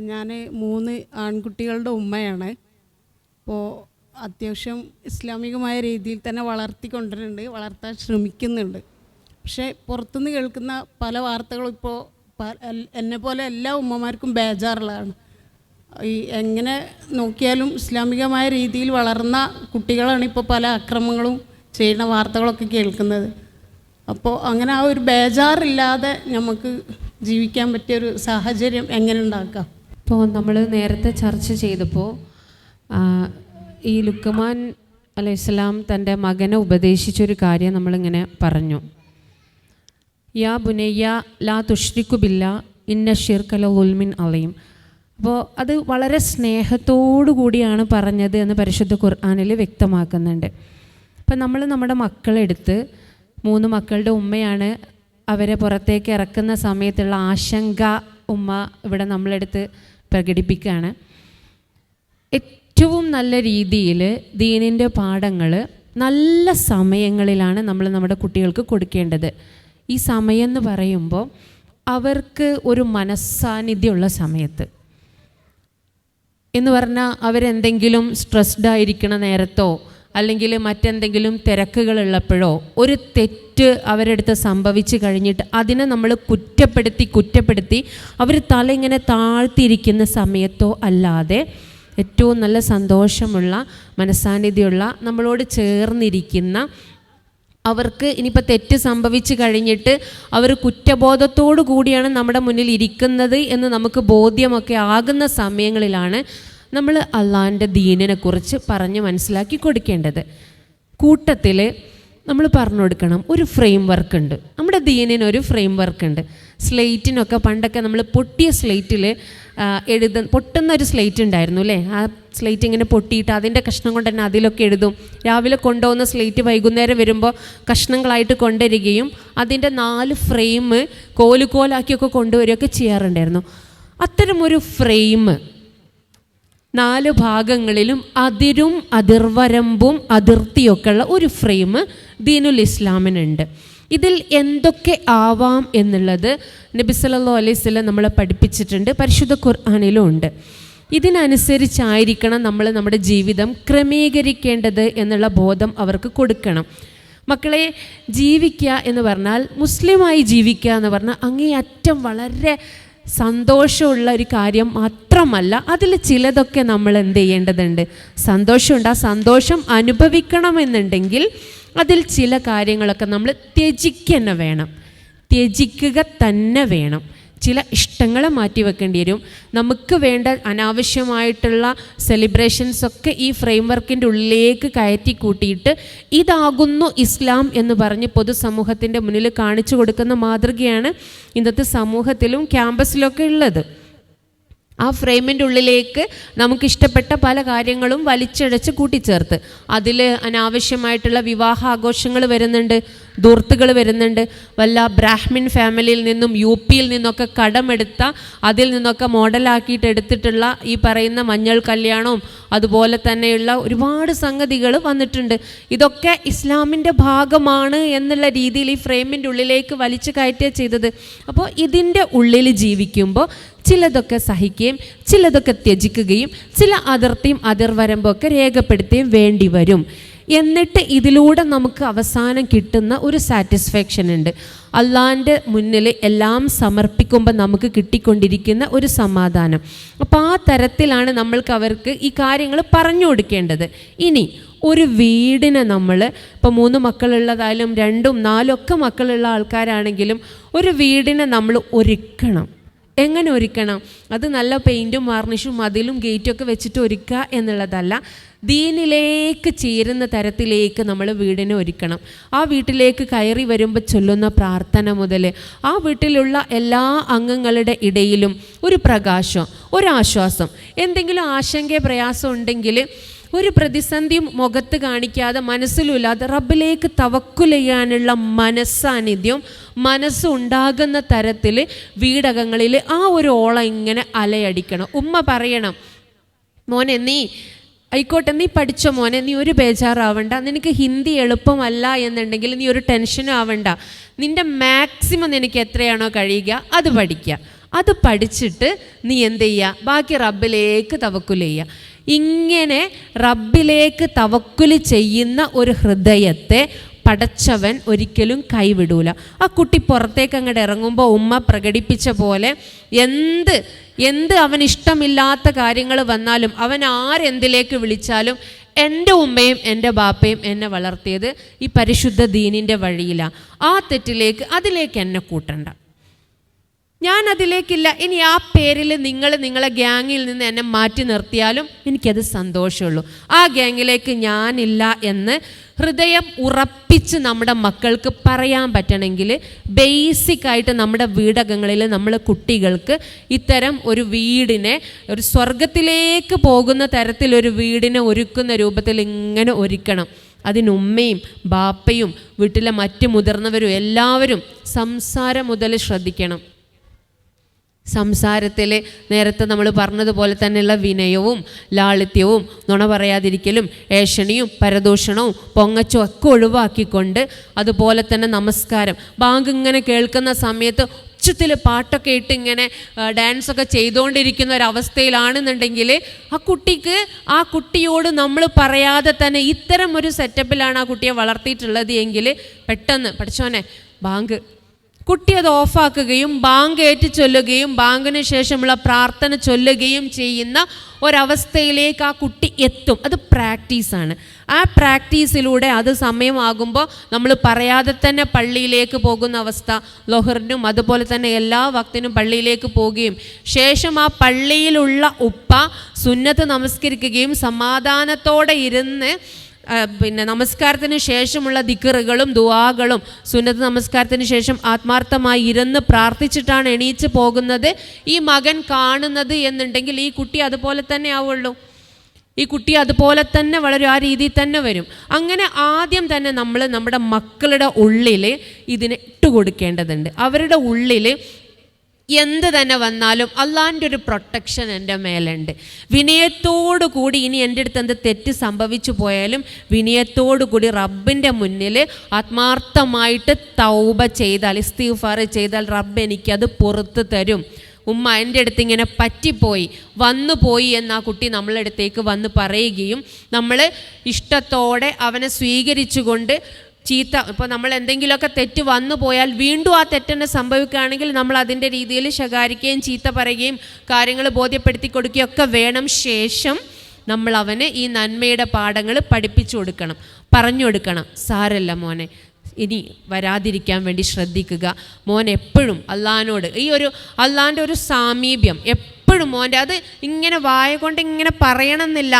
ഞാൻ മൂന്ന് ആൺകുട്ടികളുടെ ഉമ്മയാണ്. അപ്പോൾ അത്യാവശ്യം ഇസ്ലാമികമായ രീതിയിൽ തന്നെ വളർത്തിക്കൊണ്ടിരുന്നുണ്ട് വളർത്താൻ ശ്രമിക്കുന്നുണ്ട്. പക്ഷേ പുറത്തുനിന്ന് കേൾക്കുന്ന പല വാർത്തകളും ഇപ്പോൾ എന്നെ പോലെ എല്ലാ ഉമ്മമാർക്കും ബേജാറുള്ളതാണ്. ഈ എങ്ങനെ നോക്കിയാലും ഇസ്ലാമികമായ രീതിയിൽ വളർന്ന കുട്ടികളാണ് ഇപ്പോൾ പല അക്രമങ്ങളും ചെയ്യുന്ന വാർത്തകളൊക്കെ കേൾക്കുന്നത്. അപ്പോൾ അങ്ങനെ ആ ഒരു ബേജാറില്ലാതെ നമുക്ക് ജീവിക്കാൻ പറ്റിയൊരു സാഹചര്യം എങ്ങനെ ഉണ്ടാക്കാം? ഇപ്പോൾ നമ്മൾ നേരത്തെ ചർച്ച ചെയ്തപ്പോൾ ഈ ലുക്കമാൻ അലൈഹിസ്സലാം തന്റെ മകനെ ഉപദേശിച്ചൊരു കാര്യം നമ്മളിങ്ങനെ പറഞ്ഞു. യാ ബുനയ്യ ലാ തുഷ്രിക്കുബില്ല ഇന്ന ഷിർക്കല ഉൽമിൻ അലയും അപ്പോൾ അത് വളരെ സ്നേഹത്തോടു കൂടിയാണ് പറഞ്ഞത് എന്ന് പരിശുദ്ധ ഖുർആാനിൽ വ്യക്തമാക്കുന്നുണ്ട്. അപ്പം നമ്മൾ നമ്മുടെ മക്കളെടുത്ത് മൂന്ന് മക്കളുടെ ഉമ്മയാണ് അവരെ പുറത്തേക്ക് ഇറക്കുന്ന സമയത്തുള്ള ആശങ്ക ഉമ്മ ഇവിടെ നമ്മളെടുത്ത് പ്രകടിപ്പിക്കുകയാണ്. ഏറ്റവും നല്ല രീതിയിൽ ദീനിന്റെ പാഠങ്ങൾ നല്ല സമയങ്ങളിലാണ് നമ്മൾ നമ്മുടെ കുട്ടികൾക്ക് കൊടുക്കേണ്ടത്. ഈ സമയം എന്ന് പറയുമ്പോൾ അവർക്ക് ഒരു മനസ്സാന്നിധ്യമുള്ള സമയത്ത്. എന്ന് പറഞ്ഞാൽ അവരെന്തെങ്കിലും സ്ട്രെസ്ഡ് ആയിരിക്കണ നേരത്തോ അല്ലെങ്കിൽ മറ്റെന്തെങ്കിലും തിരക്കുകളുള്ളപ്പോഴോ ഒരു തെറ്റ് അവരെടുത്ത് സംഭവിച്ചു കഴിഞ്ഞിട്ട് അതിനെ നമ്മൾ കുറ്റപ്പെടുത്തി കുറ്റപ്പെടുത്തി അവർ തല ഇങ്ങനെ താഴ്ത്തിയിരിക്കുന്ന സമയത്തോ അല്ലാതെ ഏറ്റവും നല്ല സന്തോഷമുള്ള മനസ്സാന്നിധ്യമുള്ള നമ്മളോട് ചേർന്നിരിക്കുന്ന അവർക്ക് ഇനിയിപ്പോൾ തെറ്റ് സംഭവിച്ചു കഴിഞ്ഞിട്ട് അവർ കുറ്റബോധത്തോടു കൂടിയാണ് നമ്മുടെ മുന്നിൽ ഇരിക്കുന്നത് എന്ന് നമുക്ക് ബോധ്യമൊക്കെ ആകുന്ന സമയങ്ങളിലാണ് നമ്മൾ അള്ളാഹിന്റെ ദീനിനെ കുറിച്ച് പറഞ്ഞ് മനസ്സിലാക്കി കൊടുക്കേണ്ടത്. കൂട്ടത്തിൽ നമ്മൾ പറഞ്ഞു കൊടുക്കണം ഒരു ഫ്രെയിം വർക്ക് ഉണ്ട്. നമ്മുടെ ദീനിന് ഒരു ഫ്രെയിം വർക്ക് ഉണ്ട്. സ്ലേറ്റിനൊക്കെ പണ്ടൊക്കെ നമ്മൾ പൊട്ടിയ സ്ലേറ്റിൽ എഴുത പൊട്ടുന്ന ഒരു സ്ലേറ്റ് ഉണ്ടായിരുന്നു അല്ലേ? ആ സ്ലേറ്റ് ഇങ്ങനെ പൊട്ടിയിട്ട് അതിന്റെ കഷ്ണം കൊണ്ട് തന്നെ അതിലൊക്കെ എഴുതും. രാവിലെ കൊണ്ടുപോകുന്ന സ്ലേറ്റ് വൈകുന്നേരം വരുമ്പോൾ കഷ്ണങ്ങളായിട്ട് കൊണ്ടുവരികയും അതിന്റെ നാല് ഫ്രെയിം കോലുകോലാക്കിയൊക്കെ കൊണ്ടുവരികയൊക്കെ ചെയ്യാറുണ്ടായിരുന്നു. അത്തരമൊരു ഫ്രെയിം നാല് ഭാഗങ്ങളിലും അതിരും അതിർവരമ്പും അതിർത്തിയൊക്കെയുള്ള ഒരു ഫ്രെയിം ദീനുൽ ഇസ്ലാമിനുണ്ട്. ഇതിൽ എന്തൊക്കെ ആവാം എന്നുള്ളത് നബി സല്ലല്ലാഹു അലൈഹി നമ്മളെ പഠിപ്പിച്ചിട്ടുണ്ട് പരിശുദ്ധ ഖുർആാനിലും ഉണ്ട്. ഇതിനനുസരിച്ചായിരിക്കണം നമ്മൾ നമ്മുടെ ജീവിതം ക്രമീകരിക്കേണ്ടത് എന്നുള്ള ബോധം അവർക്ക് കൊടുക്കണം. മക്കളെ ജീവിക്കുക എന്ന് പറഞ്ഞാൽ മുസ്ലിമായി ജീവിക്കുക എന്ന് പറഞ്ഞാൽ അങ്ങേയറ്റം വളരെ സന്തോഷമുള്ള ഒരു കാര്യം മാത്രമല്ല അതിൽ ചിലതൊക്കെ നമ്മൾ എന്ത് ചെയ്യേണ്ടതുണ്ട്. സന്തോഷമുണ്ട്. ആ സന്തോഷം അനുഭവിക്കണമെന്നുണ്ടെങ്കിൽ അതിൽ ചില കാര്യങ്ങളൊക്കെ നമ്മൾ ത്യജിക്കുക തന്നെ വേണം. ത്യജിക്കുക തന്നെ വേണം. ചില ഇഷ്ടങ്ങളെ മാറ്റി വെക്കേണ്ടി വരും. നമുക്ക് വേണ്ട അനാവശ്യമായിട്ടുള്ള സെലിബ്രേഷൻസ് ഒക്കെ ഈ ഫ്രെയിം വർക്കിന്റെ ഉള്ളിലേക്ക് കയറ്റി കൂട്ടിയിട്ട് ഇതാകുന്നു ഇസ്ലാം എന്ന് പറഞ്ഞ് പൊതുസമൂഹത്തിന്റെ മുന്നിൽ കാണിച്ചു കൊടുക്കുന്ന മാതൃകയാണ് ഇന്നത്തെ സമൂഹത്തിലും ക്യാമ്പസിലൊക്കെ ഉള്ളത്. ആ ഫ്രെയിമിന്റെ ഉള്ളിലേക്ക് നമുക്കിഷ്ടപ്പെട്ട പല കാര്യങ്ങളും വലിച്ചഴച്ച് കൂട്ടിച്ചേർത്ത്. അതിൽ അനാവശ്യമായിട്ടുള്ള വിവാഹ ആഘോഷങ്ങൾ വരുന്നുണ്ട് ദൂർത്തുകൾ വരുന്നുണ്ട്. വല്ല ബ്രാഹ്മിൻ ഫാമിലിയിൽ നിന്നും യു പിയിൽ നിന്നൊക്കെ കടമെടുത്ത അതിൽ നിന്നൊക്കെ മോഡലാക്കിയിട്ട് എടുത്തിട്ടുള്ള ഈ പറയുന്ന മഞ്ഞൾ കല്യാണവും അതുപോലെ തന്നെയുള്ള ഒരുപാട് സംഗതികൾ വന്നിട്ടുണ്ട്. ഇതൊക്കെ ഇസ്ലാമിന്റെ ഭാഗമാണ് എന്നുള്ള രീതിയിൽ ഈ ഫ്രെയിമിന്റെ ഉള്ളിലേക്ക് വലിച്ചു കയറ്റുക ചെയ്തത്. അപ്പോൾ ഇതിന്റെ ഉള്ളിൽ ജീവിക്കുമ്പോൾ ചിലതൊക്കെ സഹിക്കുകയും ചിലതൊക്കെ ത്യജിക്കുകയും ചില അതിർത്തിയും അതിർവരമ്പൊക്കെ രേഖപ്പെടുത്തുകയും വേണ്ടി വരും. എന്നിട്ട് ഇതിലൂടെ നമുക്ക് അവസാനം കിട്ടുന്ന ഒരു സാറ്റിസ്ഫാക്ഷൻ ഉണ്ട്. അള്ളാന്റെ മുന്നിൽ എല്ലാം സമർപ്പിക്കുമ്പോൾ നമുക്ക് കിട്ടിക്കൊണ്ടിരിക്കുന്ന ഒരു സമാധാനം. അപ്പോൾ ആ തരത്തിലാണ് നമ്മൾക്ക് അവർക്ക് ഈ കാര്യങ്ങൾ പറഞ്ഞു കൊടുക്കേണ്ടത്. ഇനി ഒരു വീടിനെ നമ്മൾ ഇപ്പോൾ മൂന്ന് മക്കളുള്ളതായാലും രണ്ടും നാലും ഒക്കെ മക്കളുള്ള ആൾക്കാരാണെങ്കിലും ഒരു വീടിനെ നമ്മൾ ഒരുക്കണം. എങ്ങനെ ഒരുക്കണം? അത് നല്ല പെയിന്റും വാർണിഷും മതിലും ഗേറ്റും ഒക്കെ വെച്ചിട്ട് ഒരുക്കുക എന്നുള്ളതല്ല ദീനിലേക്ക് ചേരുന്ന തരത്തിലേക്ക് നമ്മൾ വീടിനെ ഒരുക്കണം. ആ വീട്ടിലേക്ക് കയറി വരുമ്പോൾ ചൊല്ലുന്ന പ്രാർത്ഥന മുതൽ ആ വീട്ടിലുള്ള എല്ലാ അംഗങ്ങളുടെ ഇടയിലും ഒരു പ്രകാശം ഒരാശ്വാസം. എന്തെങ്കിലും ആശങ്ക പ്രയാസം ഉണ്ടെങ്കിൽ ഒരു പ്രതിസന്ധിയും മുഖത്ത് കാണിക്കാതെ മനസ്സിലുമില്ലാതെ റബ്ബിലേക്ക് തവക്കുൽ ചെയ്യാനുള്ള മനസ്സാന്നിധ്യം മനസ്സുണ്ടാകുന്ന തരത്തിൽ വീടകങ്ങളിൽ ആ ഒരു ഓളം ഇങ്ങനെ അലയടിക്കണം. ഉമ്മ പറയണം മോനെ നീ ആയിക്കോട്ടെ നീ പഠിച്ച മോനെ നീ ഒരു ബേജാറാവണ്ട. നിനക്ക് ഹിന്ദി എളുപ്പമല്ല എന്നുണ്ടെങ്കിൽ നീ ഒരു ടെൻഷനും ആവണ്ട. നിന്റെ മാക്സിമം നിനക്ക് എത്രയാണോ കഴിയുക അത് പഠിക്കുക. അത് പഠിച്ചിട്ട് നീ എന്ത് ചെയ്യുക? ബാക്കി റബ്ബിലേക്ക് തവക്കുൽ ഇങ്ങനെ റബ്ബിലേക്ക് തവക്കുൽ ചെയ്യുന്ന ഒരു ഹൃദയത്തെ പടച്ചവൻ ഒരിക്കലും കൈവിടൂല. ആ കുട്ടി പുറത്തേക്ക് അങ്ങോട്ട് ഇറങ്ങുമ്പോൾ ഉമ്മ പ്രകടിപ്പിച്ച പോലെ എന്ത് എന്ത് അവൻ ഇഷ്ടമില്ലാത്ത കാര്യങ്ങൾ വന്നാലും അവൻ ആരെന്തിലേക്ക് വിളിച്ചാലും എന്റെ ഉമ്മയും എന്റെ ബാപ്പയും എന്നെ വളർത്തിയത് ഈ പരിശുദ്ധ ദീനിന്റെ വഴിയിലാണ് ആ തെറ്റിലേക്ക് അതിലേക്ക് എന്നെ കൂട്ടണ്ട. ഞാൻ അതിലേക്കില്ല ഇനി ആ പേരിൽ നിങ്ങൾ നിങ്ങളെ ഗ്യാങ്ങിൽ നിന്ന് എന്നെ മാറ്റി നിർത്തിയാലും എനിക്കത് സന്തോഷമുള്ളൂ. ആ ഗ്യാങ്ങിലേക്ക് ഞാനില്ല എന്ന് ഹൃദയം ഉറപ്പിച്ച് നമ്മുടെ മക്കൾക്ക് പറയാൻ പറ്റണമെങ്കിൽ ബേസിക്കായിട്ട് നമ്മുടെ വീടകങ്ങളിൽ നമ്മൾ കുട്ടികൾക്ക് ഇത്തരം ഒരു വീടിനെ ഒരു സ്വർഗത്തിലേക്ക് പോകുന്ന തരത്തിലൊരു വീടിനെ ഒരുക്കുന്ന രൂപത്തിൽ ഇങ്ങനെ ഒരുക്കണം. അതിന് ഉമ്മയും ബാപ്പയും വീട്ടിലെ മറ്റ് മുതിർന്നവരും എല്ലാവരും സംസാരം മുതൽ ശ്രദ്ധിക്കണം. സംസാരത്തിൽ നേരത്തെ നമ്മൾ പറഞ്ഞതുപോലെ തന്നെയുള്ള വിനയവും ലാളിത്യവും നുണ പറയാതിരിക്കലും ഏഷണിയും പരദൂഷണവും പൊങ്ങച്ചും ഒക്കെ ഒഴിവാക്കിക്കൊണ്ട് അതുപോലെ തന്നെ നമസ്കാരം. ബാങ്ക് ഇങ്ങനെ കേൾക്കുന്ന സമയത്ത് ഉച്ചത്തിൽ പാട്ടൊക്കെ ഇട്ട് ഇങ്ങനെ ഡാൻസൊക്കെ ചെയ്തുകൊണ്ടിരിക്കുന്ന ഒരവസ്ഥയിലാണെന്നുണ്ടെങ്കിൽ ആ കുട്ടിക്ക് ആ കുട്ടിയോട് നമ്മൾ പറയാതെ തന്നെ ഇത്തരം ഒരു സെറ്റപ്പിലാണ് ആ കുട്ടിയെ വളർത്തിയിട്ടുള്ളത് എങ്കിൽ പെട്ടെന്ന് പഠിച്ചോനെ ബാങ്ക് കുട്ടി അത് ഓഫാക്കുകയും ബാങ്ക് ഏറ്റു ചൊല്ലുകയും ബാങ്കിന് ശേഷമുള്ള പ്രാർത്ഥന ചൊല്ലുകയും ചെയ്യുന്ന ഒരവസ്ഥയിലേക്ക് ആ കുട്ടി എത്തും. അത് പ്രാക്ടീസാണ് ആ പ്രാക്ടീസിലൂടെ അത് സമയമാകുമ്പോൾ നമ്മൾ പറയാതെ തന്നെ പള്ളിയിലേക്ക് പോകുന്ന അവസ്ഥ ലൊഹറിനും അതുപോലെ തന്നെ എല്ലാ വക്തിനും പള്ളിയിലേക്ക് പോവുകയും ശേഷം ആ പള്ളിയിലുള്ള ഉപ്പ സുന്നത്ത് നമസ്കരിക്കുകയും സമാധാനത്തോടെ ഇരുന്ന് പിന്നെ നമസ്കാരത്തിന് ശേഷമുള്ള ദിക്കറുകളും ദുവാകളും സുന്നത്ത് നമസ്കാരത്തിന് ശേഷം ആത്മാർത്ഥമായി ഇരുന്ന് പ്രാർത്ഥിച്ചിട്ടാണ് എണീച്ച് പോകുന്നത്. ഈ മകൻ കാണുന്നത് എന്നുണ്ടെങ്കിൽ ഈ കുട്ടി അതുപോലെ തന്നെ ആവുള്ളൂ. ഈ കുട്ടി അതുപോലെ തന്നെ വളരെ ആ രീതിയിൽ തന്നെ വരും. അങ്ങനെ ആദ്യം തന്നെ നമ്മൾ നമ്മുടെ മക്കളുടെ ഉള്ളിൽ ഇതിനെ ഇട്ടുകൊടുക്കേണ്ടതുണ്ട്. അവരുടെ ഉള്ളിൽ എന്ത് തന്നെ വന്നാലും അള്ളാന്റെ ഒരു പ്രൊട്ടക്ഷൻ എന്റെ മേലുണ്ട്. വിനയത്തോടു കൂടി ഇനി എന്റെ അടുത്ത് എന്ത് തെറ്റ് സംഭവിച്ചു പോയാലും വിനയത്തോടു കൂടി റബ്ബിന്റെ മുന്നിൽ ആത്മാർത്ഥമായിട്ട് തൗബ ചെയ്താൽ ഇസ്തീഫാർ ചെയ്താൽ റബ്ബ് എനിക്കത് പുറത്ത് തരും. ഉമ്മ എന്റെ അടുത്ത് ഇങ്ങനെ പറ്റിപ്പോയി വന്നു പോയി എന്നാ കുട്ടി നമ്മളെ അടുത്തേക്ക് വന്ന് പറയുകയും നമ്മൾ ഇഷ്ടത്തോടെ അവനെ സ്വീകരിച്ചുകൊണ്ട് ചീത്ത ഇപ്പോൾ നമ്മൾ എന്തെങ്കിലുമൊക്കെ തെറ്റ് വന്നു പോയാൽ വീണ്ടും ആ തെറ്റെന്നെ സംഭവിക്കുകയാണെങ്കിൽ നമ്മൾ അതിന്റെ രീതിയിൽ ശകാരിക്കുകയും ചീത്ത പറയുകയും കാര്യങ്ങൾ ബോധ്യപ്പെടുത്തി കൊടുക്കുകയും ഒക്കെ വേണം ശേഷം നമ്മൾ അവന് ഈ നന്മയുടെ പാഠങ്ങൾ പഠിപ്പിച്ചു കൊടുക്കണം. പറഞ്ഞു കൊടുക്കണം. സാരല്ല മോനെ ഇനി വരാതിരിക്കാൻ വേണ്ടി ശ്രദ്ധിക്കുക. മോൻ എപ്പോഴും അള്ളഹാനോട് ഈ ഒരു അള്ളാന്റെ ഒരു സാമീപ്യം എപ്പോഴും മോന്റെ അത് ഇങ്ങനെ വായ കൊണ്ട് ഇങ്ങനെ പറയണമെന്നില്ല.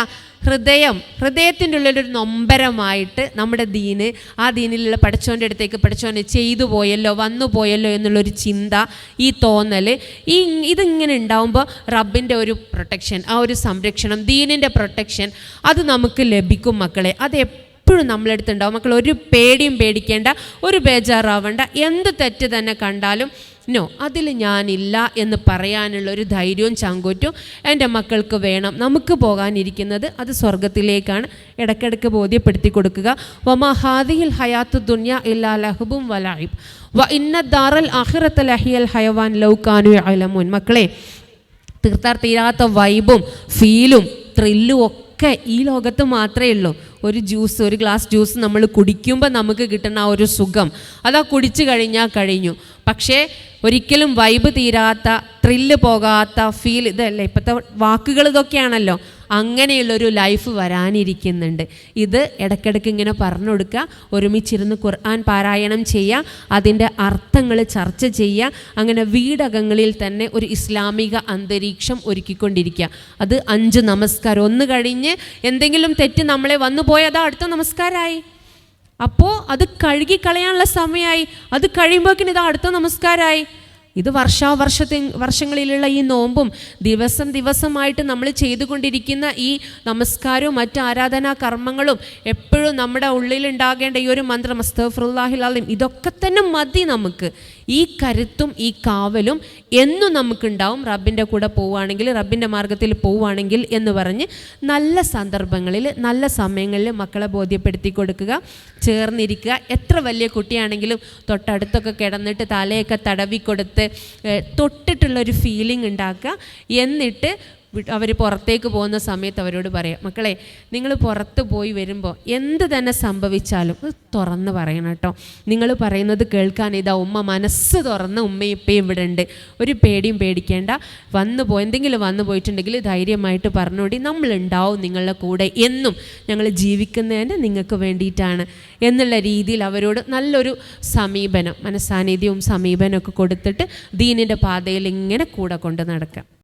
ഹൃദയം ഹൃദയത്തിന്റെ ഉള്ളിലൊരു നൊമ്പരമായിട്ട് നമ്മുടെ ദീന് ആ ദീനിലുള്ള പഠിച്ചോന്റെ അടുത്തേക്ക് പഠിച്ചോനെ ചെയ്തു പോയല്ലോ വന്നു പോയല്ലോ എന്നുള്ളൊരു ചിന്ത ഈ തോന്നൽ ഈ ഇതിങ്ങനെ ഉണ്ടാവുമ്പോൾ റബ്ബിന്റെ ഒരു പ്രൊട്ടക്ഷൻ ആ ഒരു സംരക്ഷണം ദീനിന്റെ പ്രൊട്ടക്ഷൻ അത് നമുക്ക് ലഭിക്കും മക്കളെ. അത് എപ്പോഴും നമ്മളെടുത്ത് ഉണ്ടാവും മക്കൾ ഒരു പേടിയും പേടിക്കേണ്ട ഒരു ബേജാറാവണ്ട. എന്ത് തെറ്റ് തന്നെ കണ്ടാലും നോ അതിൽ ഞാനില്ല എന്ന് പറയാനുള്ള ഒരു ധൈര്യവും ചങ്കൂറ്റും എന്റെ മക്കൾക്ക് വേണം. നമുക്ക് പോകാനിരിക്കുന്നത് അത് സ്വർഗത്തിലേക്കാണ് ഇടയ്ക്കിടയ്ക്ക് ബോധ്യപ്പെടുത്തി കൊടുക്കുക. വമഹാദിയിൽ ഹയാത്ത് ദുന്യ ഇല്ലാ ലഹബും വലായിബ് വ ഇന്ന ദാറൽ അഹിറത്ത് ലഹിയൽ ഹയവാൻ ലൗക്കാനു അലമുൻ മക്കളെ തീർത്താർ തീരാത്ത വൈബും ഫീലും ത്രില്ലും ഒക്കെ ഈ ലോകത്ത് മാത്രമേ ഉള്ളൂ. ഒരു ജ്യൂസ് ഒരു ഗ്ലാസ് ജ്യൂസ് നമ്മൾ കുടിക്കുമ്പോൾ നമുക്ക് കിട്ടുന്ന ആ ഒരു സുഖം. അതാ കുടിച്ചു കഴിഞ്ഞാൽ കഴിഞ്ഞു. പക്ഷേ ഒരിക്കലും വൈബ് തീരാത്ത ത്രില്ല് പോകാത്ത ഫീൽ ഇതല്ലേ? ഇപ്പോഴത്തെ വാക്കുകൾ ഇതൊക്കെയാണല്ലോ. അങ്ങനെയുള്ളൊരു ലൈഫ് വരാനിരിക്കുന്നുണ്ട്. ഇത് ഇടയ്ക്കിടയ്ക്ക് ഇങ്ങനെ പറഞ്ഞു കൊടുക്കുക ഒരുമിച്ചിരുന്ന് ഖുർആൻ പാരായണം ചെയ്യുക അതിന്റെ അർത്ഥങ്ങൾ ചർച്ച ചെയ്യുക അങ്ങനെ വീടകങ്ങളിൽ തന്നെ ഒരു ഇസ്ലാമിക അന്തരീക്ഷം ഒരുക്കിക്കൊണ്ടിരിക്കുക. അത് അഞ്ച് നമസ്കാരം. ഒന്ന് കഴിഞ്ഞ് എന്തെങ്കിലും തെറ്റ് നമ്മളെ വന്നു പോയതാ അടുത്ത നമസ്കാരമായി അപ്പോൾ അത് കഴുകി കഴുകിക്കളയാനുള്ള സമയമായി. അത് കഴിയുമ്പോഴേക്കിന് ഇതാ അടുത്ത നമസ്കാരമായി ഇത് വർഷാവർഷത്തെ വർഷങ്ങളിലുള്ള ഈ നോമ്പും ദിവസം ദിവസമായിട്ട് നമ്മൾ ചെയ്തുകൊണ്ടിരിക്കുന്ന ഈ നമസ്കാരവും മറ്റ് ആരാധനാ കർമ്മങ്ങളും എപ്പോഴും നമ്മുടെ ഉള്ളിൽ ഉണ്ടാകേണ്ട ഈ ഒരു മന്ത്രം അസ്തഫുല്ലാഹിലാലും ഇതൊക്കെ തന്നെ മതി നമുക്ക്. ഈ കരുത്തും ഈ കാവലും എന്നും നമുക്കുണ്ടാവും. റബ്ബിന്റെ കൂടെ പോവുകയാണെങ്കിൽ റബ്ബിന്റെ മാർഗത്തിൽ പോവുകയാണെങ്കിൽ എന്ന് പറഞ്ഞ് നല്ല സന്ദർഭങ്ങളിൽ നല്ല സമയങ്ങളിൽ മക്കളെ ബോധ്യപ്പെടുത്തി കൊടുക്കുക ചേർന്നിരിക്കുക. എത്ര വലിയ കുട്ടിയാണെങ്കിലും തൊട്ടടുത്തൊക്കെ കിടന്നിട്ട് തലയൊക്കെ തടവിക്കൊടുത്ത് തൊട്ടിട്ടുള്ളൊരു ഫീലിംഗ് ഉണ്ടാക്കുക. എന്നിട്ട് അവർ പുറത്തേക്ക് പോകുന്ന സമയത്ത് അവരോട് പറയാം മക്കളെ നിങ്ങൾ പുറത്ത് പോയി വരുമ്പോൾ എന്ത് തന്നെ സംഭവിച്ചാലും തുറന്ന് പറയണം കേട്ടോ. നിങ്ങൾ പറയുന്നത് കേൾക്കാൻ ഇതാ ഉമ്മ മനസ്സ് തുറന്ന് ഉമ്മയും ഇപ്പയും ഇവിടെ ഉണ്ട്. ഒരു പേടിയും പേടിക്കേണ്ട. വന്നു പോ എന്തെങ്കിലും വന്നു പോയിട്ടുണ്ടെങ്കിൽ ധൈര്യമായിട്ട് പറഞ്ഞുകൂടി നമ്മളുണ്ടാവും നിങ്ങളുടെ കൂടെ എന്നും. ഞങ്ങൾ ജീവിക്കുന്നതിന് നിങ്ങൾക്ക് വേണ്ടിയിട്ടാണ്. എന്നുള്ള രീതിയിൽ അവരോട് നല്ലൊരു സമീപനം മനസ്സാന്നിധ്യവും സമീപനമൊക്കെ കൊടുത്തിട്ട് ദീനിന്റെ പാതയിൽ ഇങ്ങനെ കൂടെ കൊണ്ട് നടക്കാം.